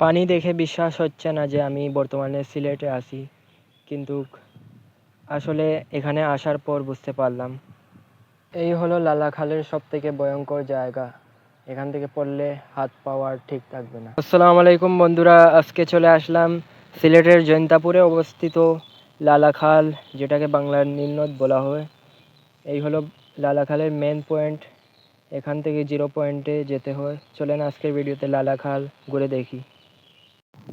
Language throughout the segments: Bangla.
পানি দেখে বিশ্বাস হচ্ছে না যে আমি বর্তমানে সিলেটে আছি। কিন্তু আসলে এখানে আসার পর বুঝতে পারলাম। এই হলো লালাখালের সব থেকে ভয়ঙ্কর জায়গা। এখান থেকে পড়লে হাত পাওয়ার ঠিক থাকবে না। আসসালামু আলাইকুম বন্ধুরা, আজকে চলে আসলাম সিলেটের জৈন্তাপুরে অবস্থিত লালাখাল, যেটাকে বাংলার নীলনদ বলা হয়। এই হলো লালাখালের মেন পয়েন্ট এখান থেকে জিরো পয়েন্টে যেতে হয়। চলেন আজকের ভিডিওতে লালাখাল ঘুরে দেখি।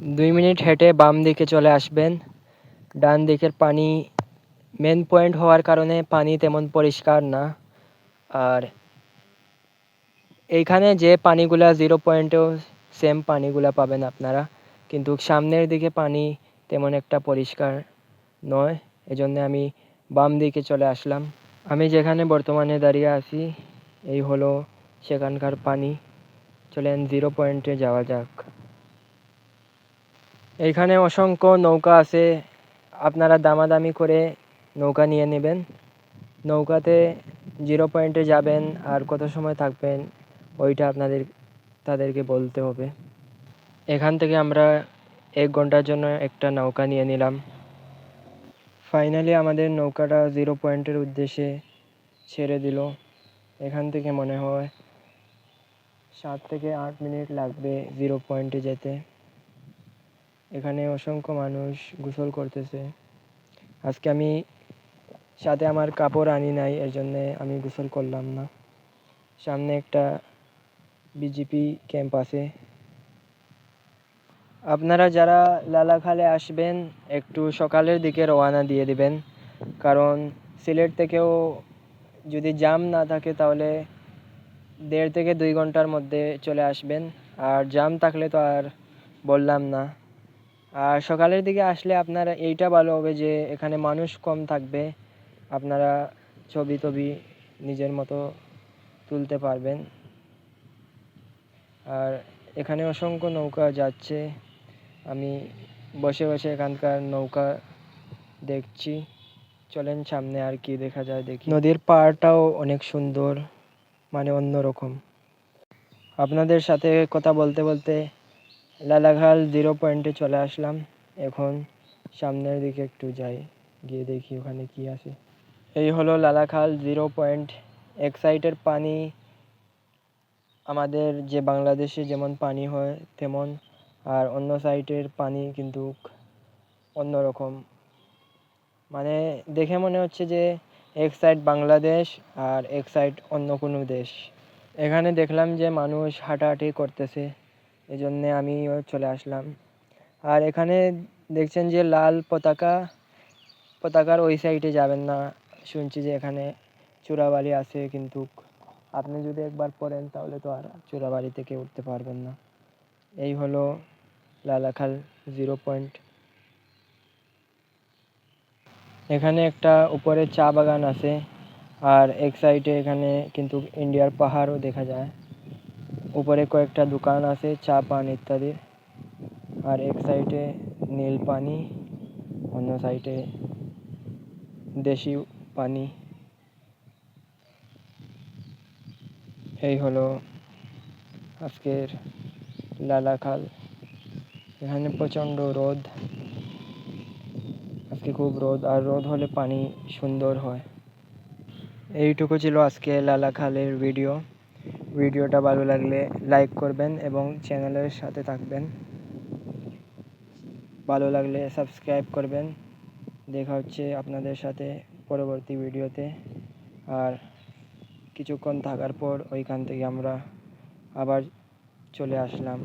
দুই মিনিট হেঁটে বাম দিকে চলে আসবেন। ডান দিকের পানি মেন পয়েন্ট হওয়ার কারণে পানি তেমন পরিষ্কার না। আর এইখানে যে পানিগুলা জিরো পয়েন্টেও সেম পানিগুলা পাবেন আপনারা। কিন্তু সামনের দিকে পানি তেমন একটা পরিষ্কার নয়। এজন্য আমি বাম দিকে চলে আসলাম। আমি যেখানে বর্তমানে দাঁড়িয়ে আছি, এই হলো সেখানকার পানি। চলেন জিরো পয়েন্টে যাওয়া যাক। এইখানে অসংখ্য নৌকা আছে। আপনারা দামাদামি করে নৌকা নিয়ে নেবেন। নৌকাতে জিরো পয়েন্টে যাবেন আর কত সময় থাকবেন ওইটা আপনাদের, তাদেরকে বলতে হবে। এখান থেকে আমরা এক ঘণ্টার জন্য একটা নৌকা নিয়ে নিলাম। ফাইনালি আমাদের নৌকাটা জিরো পয়েন্টের উদ্দেশ্যে ছেড়ে দিল। এখান থেকে মনে হয় সাত থেকে আট মিনিট লাগবে জিরো পয়েন্টে যেতে। এখানে অসংখ্য মানুষ গোসল করতেছে। আজকে আমি সাথে আমার কাপড় আনি নাই, এর জন্যে আমি গোসল করলাম না। সামনে একটা বিজেপি ক্যাম্প আছে। আপনারা যারা লালাখালে আসবেন, একটু সকালের দিকে রওনা দিয়ে দিবেন। কারণ সিলেট থেকেও যদি জ্যাম না থাকে, তাহলে দেড় থেকে দুই ঘণ্টার মধ্যে চলে আসবেন। আর জ্যাম থাকলে তো আর বললাম না। আর সকালের দিকে আসলে আপনারা এইটা ভালো হবে যে এখানে মানুষ কম থাকবে। আপনারা ছবি টবি নিজের মতো তুলতে পারবেন। আর এখানে অসংখ্য নৌকা যাচ্ছে। আমি বসে বসে এখানকার নৌকা দেখছি। চলেন সামনে আর কি দেখা যায় দেখি। নদীর পাড়টাও অনেক সুন্দর মানে অন্যরকম। আপনাদের সাথে কথা বলতে বলতে লালাঘাল জিরো পয়েন্টে চলে আসলাম। এখন সামনের দিকে একটু যাই, গিয়ে দেখি ওখানে কি আছে। এই হলো লালাখাল জিরো পয়েন্ট এক সাইডের পানি আমাদের যে বাংলাদেশে যেমন পানি হয় তেমন, আর অন্য সাইডের পানি কিন্তু অন্যরকম। মানে দেখে মনে হচ্ছে যে এক সাইড বাংলাদেশ আর এক সাইড অন্য কোনো দেশ। এখানে দেখলাম যে মানুষ হাঁটাহাঁটি করতেছে। এই জন্যে আমিও চলে আসলাম। আর এখানে দেখছেন যে লাল পতাকা, পতাকার ওই সাইডে যাবেন না। শুনছি যে এখানে চোরাবালি আছে, কিন্তু আপনি যদি একবার পড়েন তাহলে তো আর চোরাবালি থেকে উঠতে পারবেন না। এই হলো লালাখাল জিরো পয়েন্ট। এখানে একটা উপরে চা বাগান আছে, আর এক সাইডে এখানে কিন্তু ইন্ডিয়ার পাহাড়ও দেখা যায়। উপরে কয়েকটা দোকান আছে, চা পান ইত্যাদি। আর এক সাইডে নীল পানি, অন্য সাইডে দেশি পানি। এই হলো আজকের লালাখাল এখানে প্রচণ্ড রোদ। আজকে খুব রোদ, আর রোদ হলে পানি সুন্দর হয়। এইটুকু ছিল আজকে লালাখালের ভিডিও ভিডিওটা ভালো লাগলে লাইক করবেন এবং চ্যানেলের সাথে থাকবেন। ভালো লাগলে সাবস্ক্রাইব করবেন। দেখা হচ্ছে আপনাদের সাথে পরবর্তী ভিডিওতে। আর কিছুক্ষণ থাকার পর ওইখান থেকে আমরা আবার চলে আসলাম।